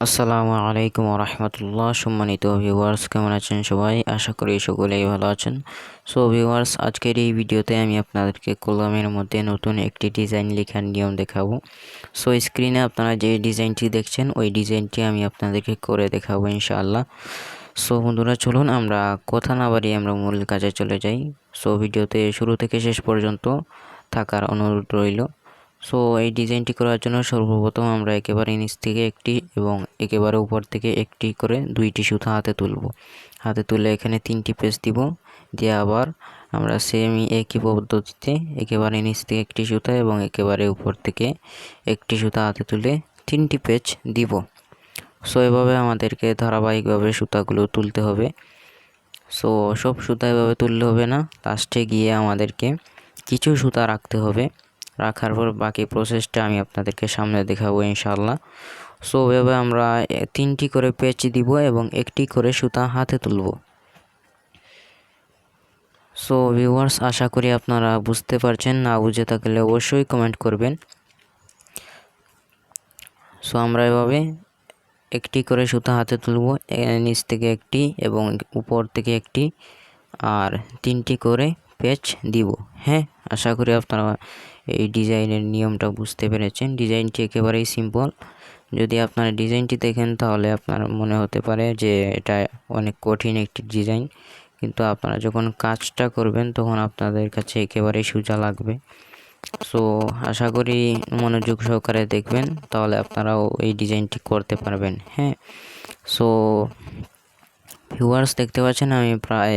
আসসালামু আলাইকুম রহমতুল্লাহ সম্মানিত ভিউয়ার্স কেমন আছেন সবাই? আশা করি সকলেই ভালো আছেন। সো ভিউয়ার্স আজকের এই ভিডিওতে আমি আপনাদেরকে কলমের মধ্যে নতুন একটি ডিজাইন লেখার নিয়ম দেখাবো। সো স্ক্রিনে আপনারা যে ডিজাইনটি দেখছেন, ওই ডিজাইনটি আমি আপনাদেরকে করে দেখাবো ইনশাআল্লাহ। সো বন্ধুরা, চলুন আমরা কথা না বাড়িয়ে আমরা মূল কাজে চলে যাই। সো ভিডিওতে শুরু থেকে শেষ পর্যন্ত থাকার অনুরোধ রইল। সো এই ডিজাইনটি করার জন্য সর্বপ্রথম আমরা একেবারে নিচ থেকে একটি এবং একেবারে উপর থেকে একটি করে দুইটি সুতা হাতে তুলব। হাতে তুলে এখানে তিনটি পেজ দিব, দিয়ে আবার আমরা সেমই একই পদ্ধতিতে একেবারে নিচ থেকে একটি সুতা এবং একেবারে উপর থেকে একটি সুতা হাতে তুলে তিনটি পেজ দিব। সো এভাবে আমাদেরকে ধারাবাহিকভাবে সুতাগুলো তুলতে হবে। সো সব সুতা এভাবে তুললে হবে না। লাস্টে গিয়ে আমাদেরকে কিছু সুতা রাখতে হবে। রাখার পর বাকি প্রসেসটা আমি আপনাদেরকে সামনে দেখাবো ইনশাল্লাহ সো এভাবে আমরা তিনটি করে পেচ দিব এবং একটি করে সুতা হাতে তুলব। সো ভিউয়ার্স আশা করি আপনারা বুঝতে পারছেন, না বুঝে থাকলে অবশ্যই কমেন্ট করবেন। সো আমরা এভাবে একটি করে সুতা হাতে তুলব নিচ থেকে একটি এবং উপর থেকে একটি, আর তিনটি করে পেচ দিব। হ্যাঁ আশা করি আপনারা এই ডিজাইনের নিয়মটা বুঝতে পেরেছেন। ডিজাইনটি একেবারেই সিম্পল যদি আপনারা ডিজাইনটি দেখেন, তাহলে আপনার মনে হতে পারে যে এটা অনেক কঠিন একটি ডিজাইন। কিন্তু আপনারা যখন কাজটা করবেন, তখন আপনাদের কাছে একেবারেই সোজা লাগবে। সো আশা করি মনোযোগ সহকারে দেখবেন, তাহলে আপনারাও এই ডিজাইনটি করতে পারবেন। হ্যাঁ সো ভিউয়ার্স দেখতে পাচ্ছেন, আমি প্রায়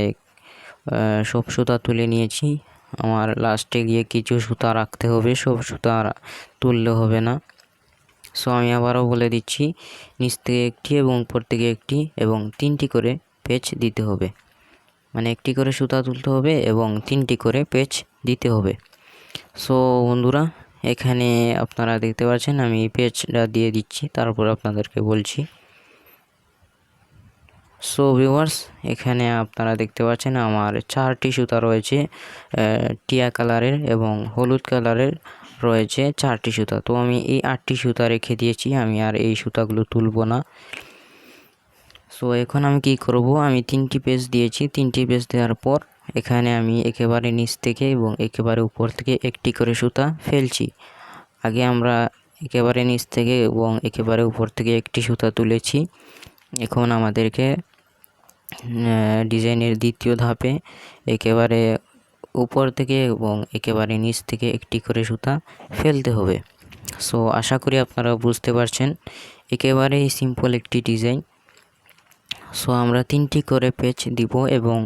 সব সুতা তুলে নিয়েছি। আমার লাস্টে গিয়ে কিছু সুতা রাখতে হবে, সব সুতা তুললে হবে না। সো আমি আবারও বলে দিচ্ছি, নিচ থেকে একটি এবং উপর থেকে একটি এবং তিনটি করে পেচ দিতে হবে। মানে একটি করে সুতা তুলতে হবে এবং তিনটি করে পেচ দিতে হবে। সো বন্ধুরা, এখানে আপনারা দেখতে পাচ্ছেন, আমি পেজটা দিয়ে দিচ্ছি, তারপর আপনাদেরকে বলছি। সো ভিউয়ার্স এখানে আপনারা দেখতে পাচ্ছেন আমার চারটি সুতা রয়েছে টিয়া কালারের এবং হলুদ কালারের রয়েছে চারটি সুতা। তো আমি এই আটটি সুতা রেখে দিয়েছি, আমি আর এই সুতাগুলো তুলব না। সো এখন আমি কি করব? আমি তিনটি পেজ দিয়েছি, তিনটি পেজ দেওয়ার পর এখানে আমি একেবারে নিচ থেকে এবং একেবারে উপর থেকে একটি করে সুতা ফেলছি। আগে আমরা একেবারে নিচ থেকে এবং একেবারে উপর থেকে একটি সুতা তুলেছি। এখন আমাদেরকে ডিজাইনের দ্বিতীয় ধাপে একেবারে উপর থেকে এবং একেবারে নিচ থেকে একটি করে সুতা ফেলতে হবে। সো আশা করি আপনারা বুঝতে পারছেন। একেবারেই সিম্পল একটি ডিজাইন সো আমরা তিনটি করে পেচ দিব এবং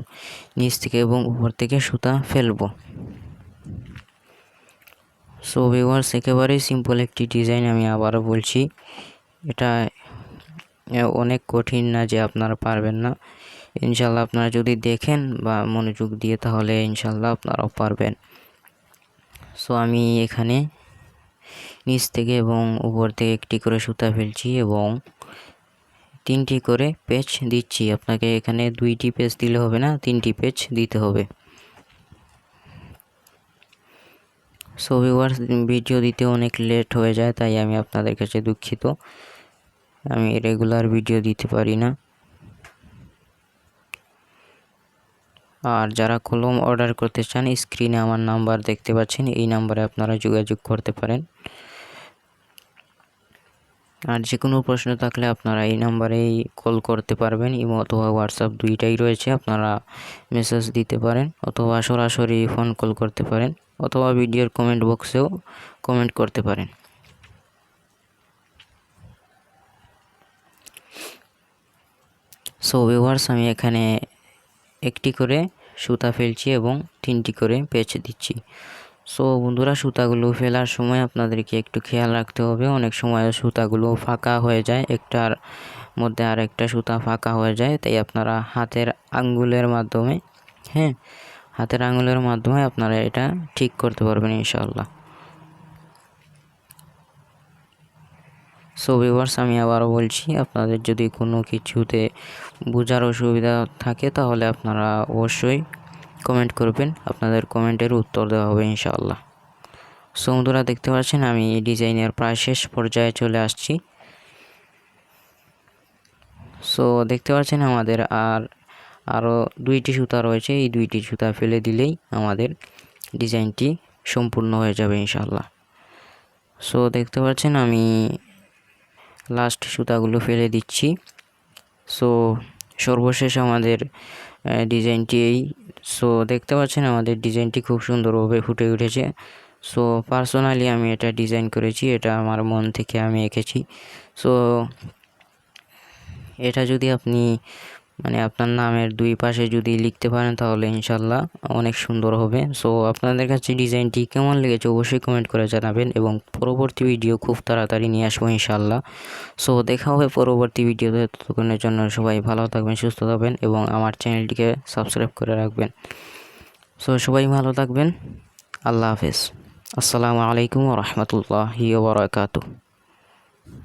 নিচ থেকে এবং উপর থেকে সুতা ফেলব। সো ভিওয়ার্স একেবারেই সিম্পল একটি ডিজাইন আমি আবারও বলছি। এটা অনেক কঠিন না যে আপনারা পারবেন না। ইনশাল্লাহ আপনারা যদি দেখেন বা মনোযোগ দিয়ে তাহলে ইনশাল্লাহ আপনারাও পারবেন। সো আমি এখানে নিচ থেকে এবং উপর থেকে একটি করে সুতা ফেলছি এবং তিনটি করে পেচ দিচ্ছি। আপনাকে এখানে দুইটি পেজ দিলে হবে না, তিনটি পেজ দিতে হবে। সো ভিডিও দিতে অনেক লেট হয়ে যায়, তাই আমি আপনাদের কাছে দুঃখিত। আমি রেগুলার ভিডিও দিতে পারি না। আর যারা কলম অর্ডার করতে চান, স্ক্রিনে আমার নাম্বার দেখতে পাচ্ছেন, এই নাম্বারে আপনারা যোগাযোগ করতে পারেন। আর যে কোনো প্রশ্ন থাকলে আপনারা এই নাম্বারেই কল করতে পারবেন, ইমো অথবা হোয়াটসঅ্যাপ দুইটাই রয়েছে, আপনারা মেসেজ দিতে পারেন অথবা সরাসরি ফোন কল করতে পারেন অথবা ভিডিওর কমেন্ট বক্সেও কমেন্ট করতে পারেন। সো ভিউয়ার্স আমি এখানে একটি করে সুতা ফেলছি এবং তিনটি করে পেঁচ দিচ্ছি। সো বন্ধুরা, সুতাগুলো ফেলার সময় আপনাদেরকে একটু খেয়াল রাখতে হবে। অনেক সময় সুতাগুলো ফাঁকা হয়ে যায়, একটার মধ্যে আর একটা সুতা ফাঁকা হয়ে যায়। তাই আপনারা হাতের আঙ্গুলের মাধ্যমে হ্যাঁ হাতের আঙ্গুলের মাধ্যমে আপনারা এটা ঠিক করতে পারবেন ইনশাল্লাহ সো ভিউয়ার্স আমি আবারও বলছি, আপনাদের যদি কোনো কিছুতে বোঝার অসুবিধা থাকে, তাহলে আপনারা অবশ্যই কমেন্ট করবেন। আপনাদের কমেন্টের উত্তর দেওয়া হবে, ইনশাআল্লাহ। সো দেখতে পাচ্ছেন, আমি ডিজাইনের প্রায় শেষ পর্যায়ে চলে আসছি। সো দেখতে পাচ্ছেন, আমাদের আর, আরও দুইটি সুতা রয়েছে। এই দুইটি সুতা ফেলে দিলেই আমাদের ডিজাইনটি সম্পূর্ণ হয়ে যাবে ইনশাল্লাহ সো দেখতে পাচ্ছেন, আমি লাস্ট সুতাগুলো ফেলে দিচ্ছি। সো সর্বশেষ আমাদের ডিজাইনটি এই। সো দেখতে পাচ্ছেন আমাদের ডিজাইনটি খুব সুন্দরভাবে ফুটে উঠেছে। সো পার্সোনালি আমি এটা ডিজাইন করেছি, এটা আমার মন থেকে আমি এঁকেছি। সো এটা যদি আপনি মানে আপনার নামের দুই পাশে যদি লিখতে পারেন তাহলে ইনশাল্লাহ অনেক সুন্দর হবে। সো আপনাদের কাছে ডিজাইনটি কেমন লেগেছে অবশ্যই কমেন্ট করে জানাবেন এবং পরবর্তী ভিডিও খুব তাড়াতাড়ি নিয়ে আসব ইনশাল্লাহ সো দেখা হবে পরবর্তী ভিডিওতে ততক্ষণের জন্য সবাই ভালো থাকবেন, সুস্থ থাকবেন এবং আমার চ্যানেলটিকে সাবস্ক্রাইব করে রাখবেন। সো সবাই ভালো থাকবেন। আল্লাহ হাফেজ। আসসালামু আলাইকুম রহমতুল্লাহি বারাকাতুহ।